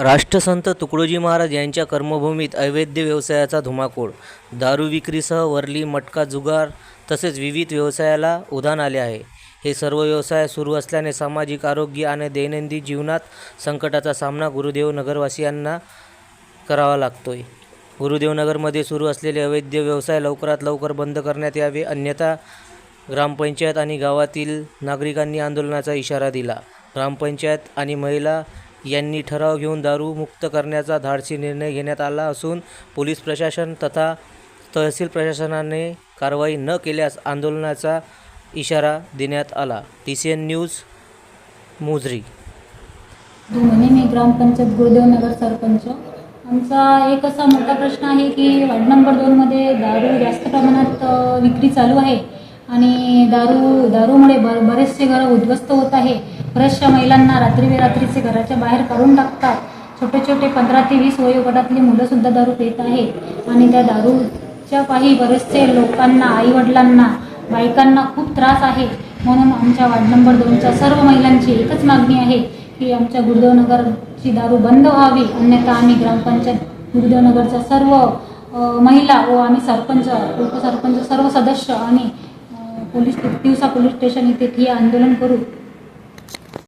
राष्ट्रसंत तुकडोजी महाराज यांच्या कर्मभूमीत अवैध व्यवसायाचा धुमाकूळ दारू विक्रीसह वरली मटका जुगार तसेच विविध व्यवसायाला उधाण आले आहे. हे सर्व व्यवसाय सुरू असल्याने सामाजिक आरोग्य आणि दैनंदिन जीवनात संकटाचा सामना गुरुदेव नगरवासियांना करावा लागतोय. गुरुदेवनगरमध्ये सुरू असलेले अवैध व्यवसाय लवकरात लवकर बंद करण्यात यावे अन्यथा ग्रामपंचायत आणि गावातील नागरिकांनी आंदोलनाचा इशारा दिला. ग्रामपंचायत आणि महिला यांनी ठराव घेऊन दारू मुक्त करण्याचा धाडसी निर्णय घेण्यात आला असून पोलीस प्रशासन तथा तहसील प्रशासनाने कारवाई न केल्यास आंदोलनाचा इशारा देण्यात आला. T C N news Mozari. मी ग्रामपंचायत गुरुदेवनगर सरपंच. आमचा एक असा मोठा प्रश्न आहे की वार्ड नंबर दोनमध्ये दारू जास्त प्रमाणात विक्री चालू आहे. आणि दारू दारूमुळे बर बरेचसे घरं उद्ध्वस्त होत आहे. बऱ्याचशा महिलांना रात्री बेरात्रीचे घराच्या बाहेर काढून टाकतात. छोटे छोटे पंधरा ते वीस वयोगटातली मुलंसुद्धा दारू पित आहेत. आणि त्या दारूच्या पायी बरेचसे लोकांना आईवडिलांना बायकांना खूप त्रास आहे. म्हणून आमच्या वार्ड नंबर दोनच्या सर्व महिलांची एकच मागणी आहे की आमच्या गुरुदेवनगरची दारू बंद व्हावी. अन्यथा आम्ही ग्रामपंचायत गुरुदेवनगरच्या सर्व महिला व आम्ही सरपंच उपसरपंच सर्व सदस्य आणि पोलीस दिवसा पोलीस स्टेशन इथे ठिय्या आंदोलन करू.